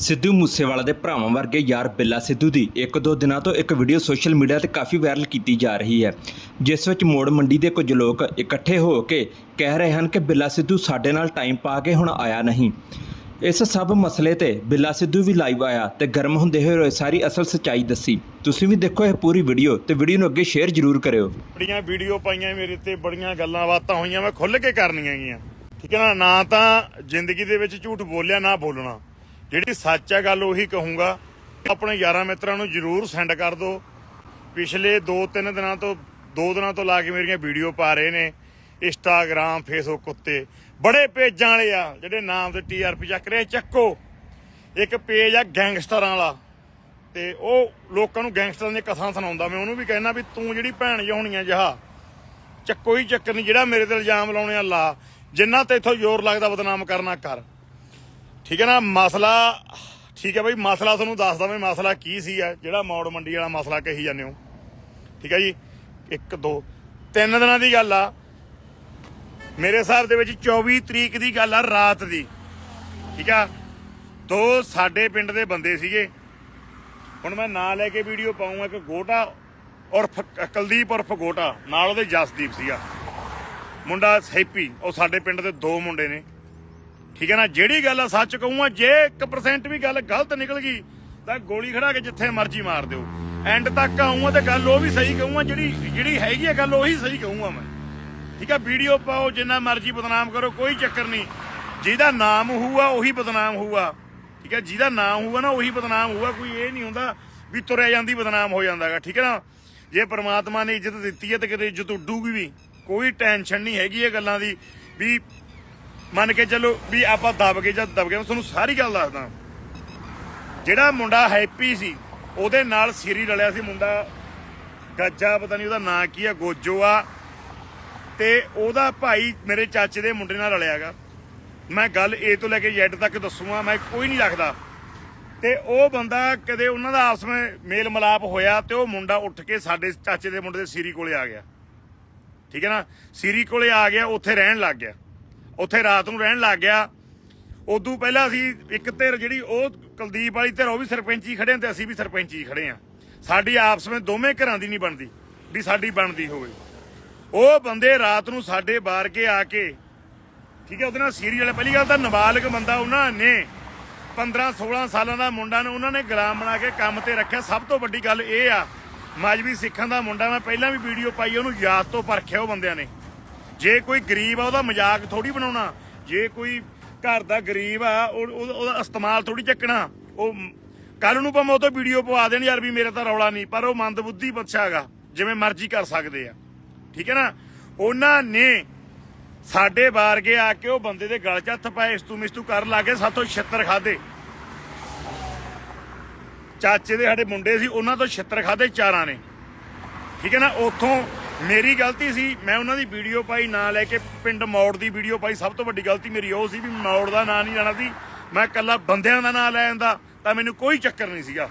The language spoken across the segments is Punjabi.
ਸਿੱਧੂ ਮੂਸੇਵਾਲਾ ਦੇ ਭਰਾਵਾਂ ਵਰਗੇ ਯਾਰ ਬਿੱਲਾ ਸਿੱਧੂ ਦੀ ਇੱਕ ਦੋ ਦਿਨਾਂ ਤੋਂ ਇੱਕ ਵੀਡੀਓ ਸੋਸ਼ਲ ਮੀਡੀਆ ਤੇ ਕਾਫੀ ਵਾਇਰਲ ਕੀਤੀ ਜਾ ਰਹੀ ਹੈ, ਜਿਸ ਵਿੱਚ ਮੋੜ ਮੰਡੀ ਦੇ ਕੁਝ ਲੋਕ ਇਕੱਠੇ ਹੋ ਕੇ ਕਹਿ ਰਹੇ ਹਨ ਕਿ ਬਿੱਲਾ ਸਿੱਧੂ ਸਾਡੇ ਨਾਲ ਟਾਈਮ ਪਾ ਕੇ ਹੁਣ ਆਇਆ ਨਹੀਂ। ਇਸ ਸਭ ਮਸਲੇ ਤੇ ਬਿੱਲਾ ਸਿੱਧੂ ਵੀ ਲਾਈਵ ਆਇਆ ਤੇ ਗਰਮ ਹੁੰਦੇ ਹੋਏ ਸਾਰੀ ਅਸਲ ਸੱਚਾਈ ਦੱਸੀ। ਤੁਸੀਂ ਵੀ ਦੇਖੋ ਇਹ ਪੂਰੀ ਵੀਡੀਓ ਤੇ ਵੀਡੀਓ ਨੂੰ ਅੱਗੇ ਸ਼ੇਅਰ ਜ਼ਰੂਰ ਕਰਿਓ। ਬੜੀਆਂ ਵੀਡੀਓ ਪਾਈਆਂ ਮੇਰੇ ਤੇ, ਬੜੀਆਂ ਗੱਲਾਂ ਬਾਤਾਂ ਹੋਈਆਂ, ਮੈਂ ਖੁੱਲ੍ਹ ਕੇ ਕਰਨੀਆਂ ਗੀਆਂ। ਠੀਕ ਹੈ ਨਾ? ਨਾ ਤਾਂ ਜ਼ਿੰਦਗੀ ਦੇ ਵਿੱਚ ਝੂਠ ਬੋਲਿਆ, ਨਾ ਬੋਲਣਾ। ਜਿਹੜੀ ਸੱਚ ਹੈ ਗੱਲ ਉਹੀ ਕਹੂੰਗਾ। ਆਪਣੇ ਯਾਰਾਂ ਮਿੱਤਰਾਂ ਨੂੰ ਜਰੂਰ ਸੈਂਡ ਕਰ ਦਿਓ। ਪਿਛਲੇ 2-3 ਦਿਨਾਂ ਤੋਂ 2 ਦਿਨਾਂ ਤੋਂ ਲਾ ਕੇ ਮੇਰੀਆਂ ਵੀਡੀਓ ਪਾ ਰਹੇ ਨੇ। ਇੰਸਟਾਗ੍ਰam ਫੇਸਬੁੱਕ ਉੱਤੇ। ਬੜੇ ਪੇਜਾਂ ਵਾਲੇ ਆ, ਜਿਹੜੇ ਨਾਮ ਤੇ ਟੀਆਰਪੀ ਚੱਕ ਰਹੇ ਚੱਕੋ। ਇੱਕ ਪੇਜ ਆ ਗੈਂਗਸਟਰਾਂ ਵਾਲਾ। ਤੇ ਉਹ ਲੋਕਾਂ ਨੂੰ ਗੈਂਗਸਟਰਾਂ ਦੀਆਂ ਕਥਾਂ ਸੁਣਾਉਂਦਾ। ਮੈਂ ਉਹਨੂੰ ਵੀ ਕਹਿਣਾ ਵੀ ਤੂੰ ਜਿਹੜੀ ਭੈਣ ਜਿਹੀ ਆ ਜਹਾ, ਚੱਕੋ ਹੀ ਚੱਕਰ ਨਹੀਂ ਜਿਹੜਾ ਮੇਰੇ ਤੇ ਇਲਜ਼ਾਮ ਲਾਉਣੇ ਆ, ਲਾ। ਜਿੰਨਾ ਤੇ ਇਥੋਂ ਜ਼ੋਰ ਲੱਗਦਾ ਬਦਨਾਮ ਕਰਨਾ ਕਰ। ਠੀਕ ਹੈ ਨਾ, ਮਸਲਾ, ਠੀਕ ਹੈ ਬਈ, ਮਸਲਾ ਤੁਹਾਨੂੰ ਦੱਸਦਾ ਮੈਂ, ਮਸਲਾ ਕੀ ਸੀ ਆ, ਜਿਹੜਾ ਮੌੜ ਮੰਡੀ ਵਾਲਾ ਮਸਲਾ ਕਹੀ ਜਾਂਦੇ ਹੋ। ਠੀਕ ਹੈ ਜੀ 1 2 ਤਿੰਨ ਦਿਨਾਂ ਦੀ ਗੱਲ ਆ। ਮੇਰੇ ਹਿਸਾਬ ਦੇ ਵਿੱਚ 24 ਤਰੀਕ ਦੀ ਗੱਲ ਆ, ਰਾਤ ਦੀ। ਠੀਕ ਆ, ਦੋ ਸਾਡੇ ਪਿੰਡ ਦੇ ਬੰਦੇ ਸੀਗੇ। ਹੁਣ ਮੈਂ ਨਾਂ ਲੈ ਕੇ ਵੀਡੀਓ ਪਾਉਂਗਾ ਇੱਕ ਗੋਟਾ ਉਰਫ, ਕੁਲਦੀਪ ਉਰਫ ਗੋਟਾ, ਨਾਲ ਉਹਦੇ ਜਸਦੀਪ ਸੀਗਾ। ਮੁੰਡਾ ਹੈਪੀ ਉਹ ਸਾਡੇ ਪਿੰਡ ਦੇ ਦੋ ਮੁੰਡੇ ਨੇ। ਠੀਕ ਹੈ ਨਾ? ਜਿਹੜੀ ਗੱਲ ਆ ਸੱਚ ਕਹੂੰਗਾ ਜੇ 1% ਵੀ ਗੱਲ ਗਲਤ ਨਿਕਲ ਗਈ, ਤਾਂ ਗੋਲੀ ਖੜਾ ਕੇ ਜਿੱਥੇ ਮਰਜ਼ੀ ਮਾਰ ਦਿਓ। ਐਂਡ ਤੱਕ ਆਉਂਗਾ ਤੇ ਗੱਲ ਉਹ ਵੀ ਸਹੀ ਕਹੂੰਗਾ ਜਿਹੜੀ ਜਿਹੜੀ ਹੈਗੀ ਹੈ ਗੱਲ ਉਹੀ ਸਹੀ ਕਹੂੰਗਾ ਮੈਂ। ਠੀਕ ਆ? ਵੀਡੀਓ ਪਾਓ, ਜਿੰਨਾ ਮਰਜ਼ੀ ਬਦਨਾਮ ਕਰੋ, ਕੋਈ ਚੱਕਰ ਨਹੀਂ। ਜਿਹਦਾ ਨਾਮ ਹੋਊਗਾ, ਉਹੀ ਬਦਨਾਮ ਹੋਊਗਾ। ਠੀਕ ਹੈ ਜਿਹਦਾ ਨਾਮ ਹੋਊਗਾ ਨਾ, ਉਹੀ ਬਦਨਾਮ ਹੋਊਗਾ। ਕੋਈ ਇਹ ਨਹੀਂ ਹੁੰਦਾ ਵੀ ਤੁਰਿਆ ਜਾਂਦੀ ਬਦਨਾਮ ਹੋ ਜਾਂਦਾਗਾ, ਠੀਕ ਹੈ ਨਾ? ਜੇ ਪ੍ਰਮਾਤਮਾ ਨੇ ਇੱਜ਼ਤ ਦਿੱਤੀ ਹੈ ਤੇ ਕਿਤੇ ਇੱਜ਼ਤ ਉੱਡੂਗੀ ਵੀ, ਕੋਈ ਟੈਨਸ਼ਨ ਨਹੀਂ ਹੈਗੀ ਇਹ ਗੱਲਾਂ ਦੀ ਵੀ ਮੰਨ ਕੇ ਚੱਲੋ ਵੀ ਆਪਾਂ ਦਬ ਗਏ ਜਾਂ ਦਬ ਗਏ, ਮੈਂ ਤੁਹਾਨੂੰ ਸਾਰੀ ਗੱਲ ਦੱਸਦਾ। ਜਿਹੜਾ ਮੁੰਡਾ ਹੈਪੀ ਸੀ, ਉਹਦੇ ਨਾਲ ਸਿਰੀ ਰਲਿਆ ਸੀ ਮੁੰਡਾ। ਗੱਜਾ, ਪਤਾ ਨਹੀਂ ਉਹਦਾ ਨਾਂ ਕੀ ਆ, ਗੋਜੋ ਆ। ਤੇ ਉਹਦਾ ਭਾਈ ਮੇਰੇ ਚਾਚੇ ਦੇ ਮੁੰਡੇ ਨਾਲ ਰਲਿਆਗਾ ਮੈਂ ਗੱਲ ਏ ਤੋਂ ਲੈ ਕੇ Z ਤੱਕ ਦੱਸੂਗਾ, ਮੈਂ ਕੋਈ ਨਹੀਂ ਰੱਖਦਾ। ਤੇ ਉਹ ਬੰਦਾ ਕਦੇ ਉਹਨਾਂ ਦਾ ਆਪਸ ਵਿੱਚ ਮੇਲ ਮਲਾਪ ਹੋਇਆ ਤੇ ਉਹ ਮੁੰਡਾ ਉੱਠ ਕੇ ਸਾਡੇ ਚਾਚੇ ਦੇ ਮੁੰਡੇ ਦੇ ਸਿਰੀ ਕੋਲੇ ਆ ਗਿਆ। ਠੀਕ ਹੈ ਨਾ? ਸਿਰੀ ਕੋਲੇ ਆ ਗਿਆ, ਉੱਥੇ ਰਹਿਣ ਲੱਗ ਗਿਆ। ਉੱਥੇ ਰਾਤ ਨੂੰ ਰਹਿਣ ਲੱਗ ਗਿਆ। ਉਦੋਂ ਪਹਿਲਾਂ ਅਸੀਂ ਇੱਕ ਧਿਰ ਜਿਹੜੀ ਉਹ ਕੁਲਦੀਪ ਵਾਲੀ ਧਿਰ, ਉਹ ਵੀ ਸਰਪੰਚੀ ਖੜੇ ਹਾਂ ਤੇ ਅਸੀਂ ਵੀ ਸਰਪੰਚੀ ਖੜੇ ਆ ਸਾਡੀ ਆਪਸ ਵਿੱਚ ਦੋਵੇਂ ਘਰਾਂ ਦੀ ਨਹੀਂ ਬਣਦੀ, ਵੀ ਸਾਡੀ ਬਣਦੀ ਹੋਵੇ। ਉਹ ਬੰਦੇ ਰਾਤ ਨੂੰ ਸਾਡੇ ਬਾਰ ਕੇ ਆ ਕੇ, ਠੀਕ ਹੈ, ਉਹਦੇ ਨਾਲ ਸੀਰੀ ਵਾਲੇ, ਪਹਿਲੀ ਗੱਲ ਤਾਂ ਨਾਬਾਲਗ ਬੰਦਾ ਉਹਨਾਂ ਨੇ 15 16 ਸਾਲਾਂ ਦਾ ਮੁੰਡਾ ਨੇ, ਉਹਨਾਂ ਨੇ ਗੁਲਾਮ ਬਣਾ ਕੇ ਕੰਮ ਤੇ ਰੱਖਿਆ। ਸਭ ਤੋਂ ਵੱਡੀ ਗੱਲ ਇਹ ਆ ਮਜਬੀ ਸਿੱਖਾਂ ਦਾ ਮੁੰਡਾ, ਮੈਂ ਪਹਿਲਾਂ ਵੀ ਵੀਡੀਓ ਪਾਈ, ਉਹਨੂੰ ਯਾਦ ਤੋਂ ਪਰਖਿਆ ਉਹ ਬੰਦਿਆਂ ਨੇ। ਜੇ ਕੋਈ ਗਰੀਬ ਆ, ਉਹਦਾ ਮਜ਼ਾਕ ਥੋੜੀ ਬਣਾਉਣਾ। ਜੇ ਕੋਈ ਘਰ ਦਾ ਗਰੀਬ ਆ ਉਹਦਾ ਇਸਤੇਮਾਲ ਥੋੜੀ ਚੱਕਣਾ। ਉਹ ਕੱਲ ਨੂੰ ਭਾਵੇਂ ਉਹ ਤੋਂ ਵੀਡੀਓ ਪਵਾ ਦੇਣ, ਯਾਰ ਵੀ ਮੇਰਾ ਤਾਂ ਰੌਲਾ ਨਹੀਂ, ਪਰ ਉਹ ਮੰਦਬੁੱਧੀ ਬੱਚਾ ਹੈਗਾ, ਜਿਵੇਂ ਮਰਜ਼ੀ ਕਰ ਸਕਦੇ ਆ। ਠੀਕ ਹੈ ਨਾ? ਉਹਨਾਂ ਨੇ ਸਾਡੇ ਵਾਰਗੇ ਆ ਕੇ ਉਹ ਬੰਦੇ ਦੇ ਗਲ 'ਚ ਹੱਥ ਪਾਏ, ਇਸ ਤੂੰ ਮਿਸਤੂ ਕਰਨ ਲਾਗੇ ਸਾਥੋਂ ਛਿੱਤਰ ਖਾਦੇ ਚਾਚੇ ਦੇ ਸਾਡੇ ਮੁੰਡੇ ਸੀ, ਉਹਨਾਂ ਤੋਂ ਛਿੱਤਰ ਖਾਦੇ ਚਾਰਾਂ ਨੇ। ਠੀਕ ਹੈ ਨਾ? ਉੱਥੋਂ ਮੇਰੀ ਗਲਤੀ ਸੀ, ਮੈਂ ਉਹਨਾਂ ਦੀ ਵੀਡੀਓ ਪਾਈ, ਨਾਂ ਲੈ ਕੇ ਪਿੰਡ ਮੌੜ ਦੀ ਵੀਡੀਓ ਪਾਈ। ਸਭ ਤੋਂ ਵੱਡੀ ਗਲਤੀ ਮੇਰੀ ਉਹ ਸੀ ਵੀ ਮੌੜ ਦਾ ਨਾਂ ਨਹੀਂ ਲੈਣਾ ਸੀ। ਮੈਂ ਇਕੱਲਾ ਬੰਦਿਆਂ ਦਾ ਨਾਂ ਲੈ ਜਾਂਦਾ ਤਾਂ ਮੈਨੂੰ ਕੋਈ ਚੱਕਰ ਨਹੀਂ ਸੀਗਾ।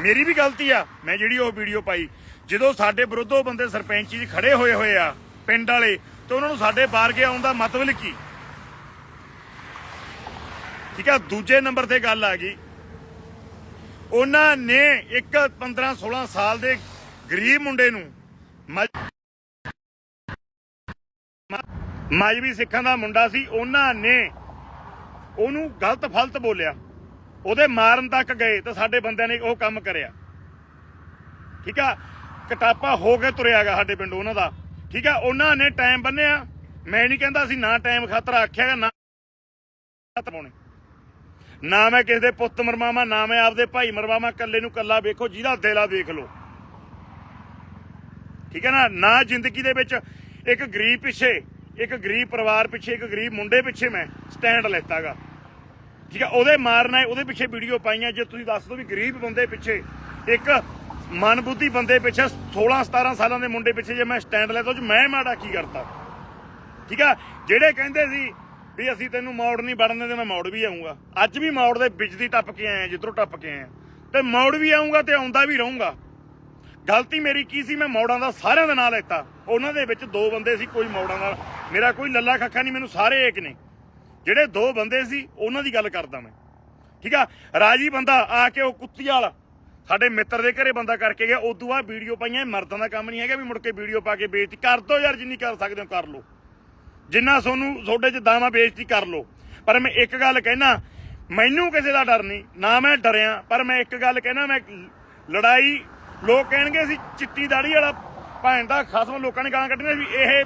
ਮੇਰੀ ਵੀ ਗਲਤੀ ਆ, ਮੈਂ ਜਿਹੜੀ ਉਹ ਵੀਡੀਓ ਪਾਈ, ਜਦੋਂ ਸਾਡੇ ਵਿਰੁੱਧ ਬੰਦੇ ਸਰਪੰਚੀ 'ਚ ਖੜੇ ਹੋਏ ਹੋਏ ਆ ਪਿੰਡ ਵਾਲੇ, ਤੇ ਉਹਨਾਂ ਨੂੰ ਸਾਡੇ ਬਾਹਰ ਕੇ ਆਉਣ ਦਾ ਮਤਲਬ ਕੀ? ਠੀਕ ਆ, ਦੂਜੇ ਨੰਬਰ ਤੇ ਗੱਲ ਆ ਗਈ। ਉਹਨਾਂ ਨੇ ਇੱਕ 15 16 ਸਾਲ ਦੇ ਗਰੀਬ ਮੁੰਡੇ ਨੂੰ ਮਾਜਵੀ ਸਿੱਖਾਂ ਦਾ ਮੁੰਡਾ ਸੀ, ਉਹਨਾਂ ਨੇ ਉਹਨੂੰ ਗਲਤ ਫਲਤ ਬੋਲਿਆ। ਉਹਦੇ ਮਾਰਨ ਤੱਕ ਗਏ ਤੇ ਸਾਡੇ ਬੰਦਿਆਂ ਨੇ ਉਹ ਕੰਮ ਕਰਿਆ। ਠੀਕ ਆ? ਕਟਾਪਾ ਹੋ ਕੇ ਤੁਰਿਆਗਾ ਸਾਡੇ ਪਿੰਡ ਉਹਨਾਂ ਦਾ। ਠੀਕ ਆ? ਉਹਨਾਂ ਨੇ ਟਾਈਮ ਬੰਨਿਆ। ਮੈਂ ਨਹੀਂ ਕਹਿੰਦਾ ਸੀ ਨਾ ਟਾਈਮ ਖਾਤਰ ਆਖਿਆਗਾ ਨਾ ਪਾਉਣੇ। ਨਾ ਮੈਂ ਕਿਸੇ ਦੇ ਪੁੱਤ ਮਰਵਾਵਾਂ, ਨਾ ਮੈਂ ਆਪਦੇ ਭਾਈ ਮਰਵਾਵਾਂ ਕੱਲੇ ਨੂੰ ਕੱਲਾ ਵੇਖੋ, ਜਿਹਦਾ ਦਿਲ ਆ ਦੇਖ ਲੋ ਠੀਕ ਹੈ ਨਾ? ਨਾ ਜ਼ਿੰਦਗੀ ਦੇ ਵਿੱਚ ਇੱਕ ਗਰੀਬ ਪਿੱਛੇ, ਇੱਕ ਗਰੀਬ ਪਰਿਵਾਰ ਪਿੱਛੇ, ਇੱਕ ਗਰੀਬ ਮੁੰਡੇ ਪਿੱਛੇ ਮੈਂ ਸਟੈਂਡ ਲੈਤਾਗਾ। ਠੀਕ ਹੈ ਉਹਦੇ ਮਾਰਨਾ ਹੈ, ਉਹਦੇ ਪਿੱਛੇ ਵੀਡੀਓ ਪਾਈਆਂ, ਜੇ ਤੁਸੀਂ ਦੱਸ ਦਿਓ ਵੀ ਗਰੀਬ ਬੰਦੇ ਪਿੱਛੇ, ਇੱਕ ਮਨਬੁੱਧੀ ਬੰਦੇ ਪਿੱਛੇ 16 17 ਸਾਲਾਂ ਦੇ ਮੁੰਡੇ ਪਿੱਛੇ ਜੇ ਮੈਂ ਸਟੈਂਡ ਲੈਤਾ, ਉਹ 'ਚ ਮੈਂ ਮਾੜਾ ਕੀ ਕਰਤਾ? ਠੀਕ ਆ, ਜਿਹੜੇ ਕਹਿੰਦੇ ਸੀ ਵੀ ਅਸੀਂ ਤੈਨੂੰ ਮੌੜ ਨਹੀਂ ਵੜਨ ਦਿੰਦੇ ਮੈਂ ਮੌੜ ਵੀ ਆਉਂਗਾ ਅੱਜ ਵੀ ਮੌੜ ਦੇ ਬਿਜਲੀ ਟੱਪ ਕੇ ਆਇਆ ਜਿੱਧਰੋਂ ਟੱਪ ਕੇ ਆਇਆ ਤੇ ਮੌੜ ਵੀ ਆਉਂਗਾ ਤੇ ਆਉਂਦਾ ਵੀ ਰਹੂੰਗਾ। ਗਲਤੀ ਮੇਰੀ ਕੀ ਸੀ? ਮੈਂ ਮੌੜਾਂ ਦਾ ਸਾਰਿਆਂ ਦਾ ਨਾਂ ਲੈਤਾ। ਉਹਨਾਂ ਦੇ ਵਿੱਚ ਦੋ ਬੰਦੇ ਸੀ, ਕੋਈ ਮੌੜਾਂ ਦਾ। ਮੇਰਾ ਕੋਈ ਲੱਲਾ ਖੱਖਾ ਨਹੀਂ, ਮੈਨੂੰ ਸਾਰੇ ਏਕ ਨੇ। ਜਿਹੜੇ ਦੋ ਬੰਦੇ ਸੀ, ਉਹਨਾਂ ਦੀ ਗੱਲ ਕਰਦਾ ਮੈਂ। ਠੀਕ ਆ? ਰਾਜੀ ਬੰਦਾ ਆ ਕੇ ਉਹ ਕੁੱਤੀ ਵਾਲਾ, ਸਾਡੇ ਮਿੱਤਰ ਦੇ ਘਰੇ ਬੰਦਾ ਕਰਕੇ ਗਿਆ। ਉਦੋਂ ਬਾਅਦ ਵੀਡੀਓ ਪਾਈਆਂ, ਮਰਦਾਂ ਦਾ ਕੰਮ ਨਹੀਂ ਹੈਗਾ ਵੀ ਮੁੜ ਕੇ ਵੀਡੀਓ ਪਾ ਕੇ ਬੇਇੱਜ਼ਤੀ। ਕਰ ਦੋ ਯਾਰ, ਜਿੰਨੀ ਕਰ ਸਕਦੇ ਹੋ ਕਰ ਲਓ। ਜਿੰਨਾ ਤੁਹਾਨੂੰ ਤੁਹਾਡੇ ਚ ਦਾਵਾ ਬੇਇੱਜ਼ਤੀ ਕਰ ਲਓ। ਪਰ ਮੈਂ ਇੱਕ ਗੱਲ ਕਹਿਣਾ, ਮੈਨੂੰ ਕਿਸੇ ਦਾ ਡਰ ਨਹੀਂ। ਨਾ ਮੈਂ ਡਰਿਆ, ਪਰ ਮੈਂ ਇੱਕ ਗੱਲ ਕਹਿਣਾ, ਮੈਂ ਲੜਾਈ ਲੋਕ ਕਹਿਣਗੇ ਸੀ ਚਿੱਟੀ ਦਾੜੀ ਵਾਲਾ ਭੈਣ ਦਾ ਖਸਮ ਲੋਕਾਂ ਨੇ ਗਾਲਾਂ ਕੱਢੀਆਂ ਵੀ ਇਹ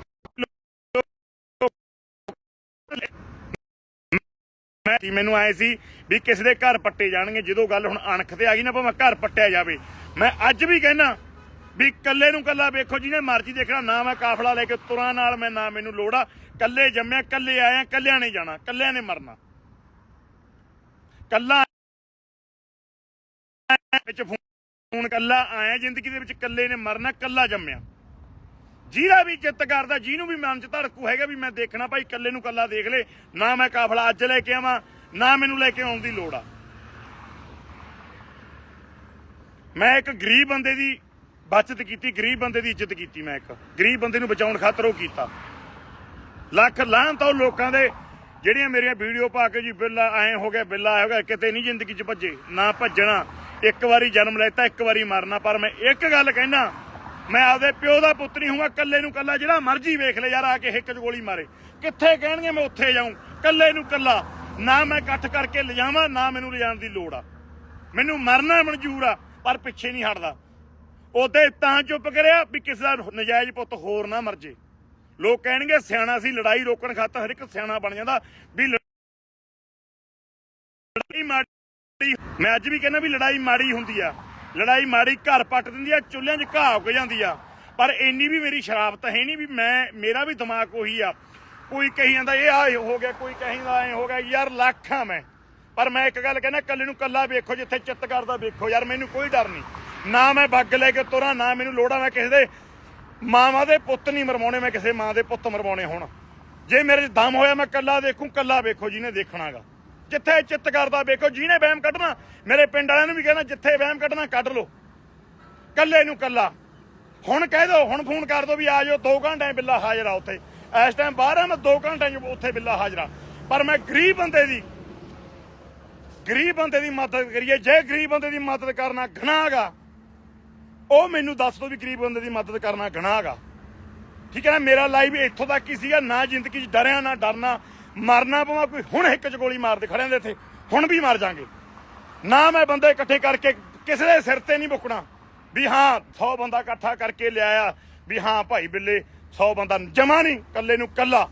ਮੈਂ ਮੈਨੂੰ ਆਏ ਸੀ ਵੀ ਕਿਸੇ ਦੇ ਘਰ ਪੱਟੇ ਜਾਣਗੇ, ਜਦੋਂ ਗੱਲ ਹੁਣ ਅਣਖ ਤੇ ਆ ਗਈ ਨਾ ਭਾਵੇਂ ਘਰ ਪੱਟਿਆ ਜਾਵੇ। ਮੈਂ ਅੱਜ ਵੀ ਕਹਿਣਾ ਵੀ ਕੱਲੇ ਨੂੰ ਕੱਲਾ ਵੇਖੋ, ਜਿਹਨੇ ਮਰਜ਼ੀ ਦੇਖਣਾ, ਨਾ ਮੈਂ ਕਾਫਲਾ ਲੈ ਕੇ ਤੁਰਾਂ ਨਾਲ, ਮੈਂ ਨਾ ਮੈਨੂੰ ਲੋੜ ਆ। ਕੱਲੇ ਜੰਮਿਆ ਕੱਲੇ ਆਇਆ ਕੱਲਿਆਂ ਨੇ ਜਾਣਾ ਕੱਲਿਆਂ ਨੇ ਮਰਨਾ। ਕੱਲਾ ਵਿੱਚ ਹੁਣ ਕੱਲਾ ਆਇਆ, ਜ਼ਿੰਦਗੀ ਦੇ ਵਿੱਚ ਕੱਲੇ ਨੇ ਮਰਨਾ, ਕੱਲਾ ਜੰਮਿਆ। ਜਿਹੜਾ ਵੀ ਚਿੱਤ ਕਰਦਾ, ਜਿਹਨੂੰ ਵੀ ਮਨ ਚ ਧੜਕੂ ਹੈਗਾ ਵੀ ਮੈਂ ਦੇਖਣਾ, ਭਾਈ ਕੱਲੇ ਨੂੰ ਕੱਲਾ ਦੇਖ ਲੈ, ਨਾ ਮੈਂ ਕਾਫਲਾ ਅੱਜ ਲੈ ਕੇ ਆਵਾਂ, ਨਾ ਮੈਨੂੰ ਲੈ ਕੇ ਆਉਣ ਦੀ ਲੋੜ ਆ। ਮੈਂ ਇੱਕ ਗਰੀਬ ਬੰਦੇ ਦੀ ਬਚਤ ਕੀਤੀ, ਗਰੀਬ ਬੰਦੇ ਦੀ ਇੱਜ਼ਤ ਕੀਤੀ ਮੈਂ ਇੱਕ। ਗਰੀਬ ਬੰਦੇ ਨੂੰ ਬਚਾਉਣ ਖਾਤਰ ਉਹ ਕੀਤਾ। ਲੱਖ ਲਾਹਨ ਤਾਂ ਲੋਕਾਂ ਦੇ, ਜਿਹੜੀਆਂ ਮੇਰੀਆਂ ਵੀਡੀਓ ਪਾ ਕੇ ਜੀ ਬਿੱਲਾ ਐ ਹੋ ਗਿਆ, ਬਿੱਲਾ ਐ ਹੋ ਗਿਆ, ਕਿਤੇ ਨਹੀਂ ਜ਼ਿੰਦਗੀ 'ਚ ਭੱਜੇ, ਨਾ ਭੱਜਣਾ। ਇੱਕ ਵਾਰੀ ਜਨਮ ਲੈਤਾ, ਇੱਕ ਵਾਰੀ ਮਰਨਾ। ਪਰ ਮੈਂ ਇੱਕ ਗੱਲ ਕਹਿਣਾ ਮੈਂ ਆਪਦੇ ਪਿਓ ਦਾ ਪੁੱਤ ਨਹੀਂ ਹੂੰਗਾ ਕੱਲੇ ਨੂੰ ਕੱਲਾ ਜਿਹੜਾ ਮਰਜ਼ੀ ਵੇਖ ਲੈ ਯਾਰ, ਆ ਕੇ ਹਿੱਕ 'ਚ ਗੋਲੀ ਮਾਰੇ। ਕਿੱਥੇ ਕਹਿਣਗੇ ਮੈਂ ਉੱਥੇ ਜਾਊਂ ਕੱਲੇ ਨੂੰ ਕੱਲਾ ਨਾ ਮੈਂ ਇਕੱਠ ਕਰਕੇ ਲਿਜਾਵਾਂ, ਨਾ ਮੈਨੂੰ ਲਿਜਾਣ ਦੀ ਲੋੜ ਆ। ਮੈਨੂੰ ਮਰਨਾ ਮਨਜ਼ੂਰ ਆ, ਪਰ ਪਿੱਛੇ ਨਹੀਂ ਹਟਦਾ। ਉਹਦੇ ਤਾਂ ਚੁੱਪ ਕਰਿਆ ਵੀ ਕਿਸੇ ਦਾ ਨਜਾਇਜ਼ ਪੁੱਤ ਹੋਰ ਨਾ ਮਰ ਜੇ। ਲੋਕ ਕਹਿਣਗੇ, ਸਿਆਣਾ ਸੀ, ਲੜਾਈ ਰੋਕਣ ਖਾਤਰ ਹਰ ਇੱਕ ਸਿਆਣਾ ਬਣ ਜਾਂਦਾ, ਵੀ ਮਾੜੀ ਮੈਂ ਅੱਜ ਵੀ ਕਹਿੰਦਾ ਵੀ ਲੜਾਈ ਮਾੜੀ ਹੁੰਦੀ ਆ। ਲੜਾਈ ਮਾੜੀ ਘਰ ਪੱਟ ਦਿੰਦੀ ਆ, ਚੁੱਲ੍ਹਿਆਂ 'ਚ ਘਾਹ ਉੱਗ ਜਾਂਦੀ ਆ। ਪਰ ਇੰਨੀ ਵੀ ਮੇਰੀ ਸ਼ਰਾਬਤ ਹੈ ਨਹੀਂ ਵੀ ਮੈਂ, ਮੇਰਾ ਵੀ ਦਿਮਾਗ ਉਹੀ ਆ। ਕੋਈ ਕਹੀ ਜਾਂਦਾ, ਇਹ ਆ ਹੋ ਗਿਆ। ਕੋਈ ਕਹਿੰਦਾ ਐ ਹੋ ਗਿਆ। ਯਾਰ ਲੱਖਾਂ ਮੈਂ। ਪਰ ਮੈਂ ਇੱਕ ਗੱਲ ਕਹਿੰਦਾ, ਕੱਲੇ ਨੂੰ ਕੱਲਾ ਵੇਖੋ, ਜਿੱਥੇ ਚਿੱਤ ਕਰਦਾ ਵੇਖੋ। ਯਾਰ ਮੈਨੂੰ ਕੋਈ ਡਰ ਨਹੀਂ। ਨਾ ਮੈਂ ਬੱਗ ਲੈ ਕੇ ਤੁਰਾਂ, ਨਾ ਮੈਨੂੰ ਲੋੜਾ ਮੈਂ ਕਿਸੇ ਦੇ ਮਾਵਾਂ ਦੇ ਪੁੱਤ ਨਹੀਂ ਮਰਵਾਉਣੇ, ਮੈਂ ਕਿਸੇ ਮਾਂ ਦੇ ਪੁੱਤ ਮਰਵਾਉਣੇ ਹੁਣ। ਜੇ ਮੇਰੇ 'ਚ ਦਮ ਹੋਇਆ, ਮੈਂ ਕੱਲਾ ਦੇਖੂ ਕੱਲਾ ਵੇਖੋ ਜਿਹਨੇ ਦੇਖਣਾਗਾ। ਜਿੱਥੇ ਚਿੱਤ ਕਰਦਾ ਵੇਖੋ, ਜਿਹਨੇ ਵਹਿਮ ਕੱਢਣਾ, ਮੇਰੇ ਪਿੰਡ ਵਾਲਿਆਂ ਨੂੰ ਵੀ ਕਹਿਣਾ, ਜਿੱਥੇ ਵਹਿਮ ਕੱਢਣਾ, ਕੱਢ ਲਓ। ਕੱਲੇ ਨੂੰ ਕੱਲਾ ਹੁਣ ਕਹਿ ਦਿਓ, ਹੁਣ ਫੋਨ ਕਰ ਦਿਓ ਵੀ ਆ ਜਾਓ 2 ਘੰਟੇ ਬਿੱਲਾ ਹਾਜ਼ਰ ਆ ਉੱਥੇ। ਇਸ ਟਾਈਮ ਬਾਹਰ ਆ, ਮੈਂ 2 ਘੰਟੇ 'ਚ ਉੱਥੇ ਬਿੱਲਾ ਹਾਜ਼ਰਾ ਪਰ ਮੈਂ ਗਰੀਬ ਬੰਦੇ ਦੀ, ਗਰੀਬ ਬੰਦੇ ਦੀ ਮਦਦ ਕਰੀਏ, ਜੇ ਗਰੀਬ ਬੰਦੇ ਦੀ ਮਦਦ ਕਰਨਾ ਗੁਨਾਹਗਾ ਉਹ ਮੈਨੂੰ ਦੱਸ ਦੋ ਵੀ ਗਰੀਬ ਬੰਦੇ ਦੀ ਮਦਦ ਕਰਨਾ ਗੁਨਾਹਗਾ ਠੀਕ ਹੈ ਨਾ, ਮੇਰਾ ਲਾਈਵ ਇੱਥੋਂ ਤੱਕ ਹੀ ਸੀਗਾ, ਨਾ ਜ਼ਿੰਦਗੀ 'ਚ ਡਰਿਆ, ਨਾ ਡਰਨਾ ਮਰਨਾ ਪਵਾਂ ਕੋਈ ਹੁਣ ਇੱਕ 'ਚ ਗੋਲੀ ਮਾਰਦੇ ਖੜਿਆਂ ਦੇ ਇੱਥੇ, ਹੁਣ ਵੀ ਮਰ ਜਾਾਂਗੇ। ਨਾ ਮੈਂ ਬੰਦੇ ਇਕੱਠੇ ਕਰਕੇ ਕਿਸੇ ਦੇ ਸਿਰ ਤੇ ਨਹੀਂ ਬੁੱਕਣਾ ਵੀ ਹਾਂ 100 ਬੰਦਾ ਇਕੱਠਾ ਕਰਕੇ ਲਿਆਇਆ, ਵੀ ਹਾਂ ਭਾਈ ਬਿੱਲੇ 100 ਬੰਦਾ ਜਮਾ ਨਹੀਂ ਕੱਲੇ ਨੂੰ ਕੱਲਾ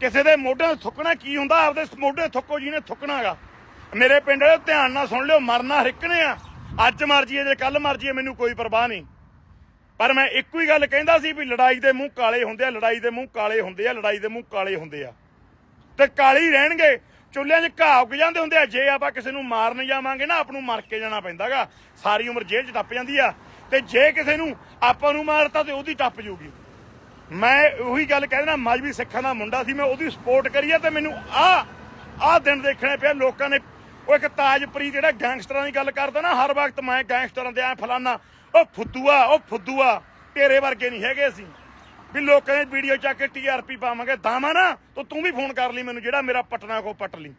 ਕਿਸੇ ਦੇ ਮੋਢੇ ਨੂੰ ਥੁੱਕਣਾ ਕੀ ਹੁੰਦਾ? ਆਪਦੇ ਮੋਢੇ ਥੁੱਕੋ ਜਿਹਨੇ ਥੁੱਕਣਾਗਾ ਮੇਰੇ ਪਿੰਡ ਵਾਲੇ ਧਿਆਨ ਨਾਲ ਸੁਣ ਲਿਓ, ਮਰਨਾ ਹਰਿਕਣੇ ਆ। ਅੱਜ ਮਰ ਜੀਏ ਜੇ ਕੱਲ ਮਰ ਜੀਏ ਮੈਨੂੰ ਕੋਈ ਪਰਵਾਹ ਨਹੀਂ। ਪਰ ਮੈਂ ਇੱਕੋ ਹੀ ਗੱਲ ਕਹਿੰਦਾ ਸੀ ਵੀ ਲੜਾਈ ਦੇ ਮੂੰਹ ਕਾਲੇ ਹੁੰਦੇ ਆ, ਲੜਾਈ ਦੇ ਮੂੰਹ ਕਾਲੇ ਹੁੰਦੇ ਆ, ਲੜਾਈ ਦੇ ਮੂੰਹ ਕਾਲੇ ਹੁੰਦੇ ਆ। ਤੇ ਕਾਲੇ ਹੀ ਰਹਿਣਗੇ। ਚੁੱਲ੍ਹਿਆਂ 'ਚ ਘਾਹ ਉੱਗ ਜਾਂਦੇ ਹੁੰਦੇ ਆ। ਜੇ ਆਪਾਂ ਕਿਸੇ ਨੂੰ ਮਾਰਨ ਜਾਵਾਂਗੇ ਨਾ, ਆਪ ਨੂੰ ਮਰ ਕੇ ਜਾਣਾ ਪੈਂਦਾਗਾ। ਸਾਰੀ ਉਮਰ ਜੇਲ੍ਹ 'ਚ ਟੱਪ ਜਾਂਦੀ ਆ। ਤੇ ਜੇ ਕਿਸੇ ਨੂੰ ਆਪਾਂ ਨੂੰ ਮਾਰਤਾ ਤੇ ਉਹਦੀ ਟੱਪ ਜੂਗੀ। ਮੈਂ ਉਹੀ ਗੱਲ ਕਹਿ ਦੇਣਾ ਮਜਬੀ ਸਿੱਖਾਂ ਦਾ ਮੁੰਡਾ ਸੀ, ਮੈਂ ਉਹਦੀ ਸਪੋਰਟ ਕਰੀ ਆ ਤੇ ਮੈਨੂੰ ਆ ਆ ਦਿਨ ਦੇਖਣੇ ਪਿਆ ਲੋਕਾਂ ਨੇ। ਉਹ ਇੱਕ ਤਾਜਪ੍ਰੀਤ ਜਿਹੜਾ ਗੈਂਗਸਟਰਾਂ ਦੀ ਗੱਲ ਕਰਦਾ ਨਾ, ਹਰ ਵਕਤ ਮੈਂ ਗੈਂਗਸਟਰਾਂ ਦੇ ਐ ਫਲਾਨਾ ਉਹ ਫੁੱਦੂਆ ਉਹ ਫੁੱਦੂਆ, ਤੇਰੇ ਵਰਗੇ ਨਹੀਂ ਹੈਗੇ ਅਸੀਂ। ਵੀ ਲੋਕਾਂ ਦੀ ਵੀਡੀਓ ਚੱਕ ਕੇ ਟੀਆਰਪੀ ਪਾਵਾਂਗੇ। ਦਾਮਾ ਨਾ, ਤੋ ਤੂੰ ਵੀ ਫੋਨ ਕਰ ਲਈ ਮੈਨੂੰ ਜਿਹੜਾ ਮੇਰਾ ਪਟਨਾ ਕੋ ਪਟ ਲਈ।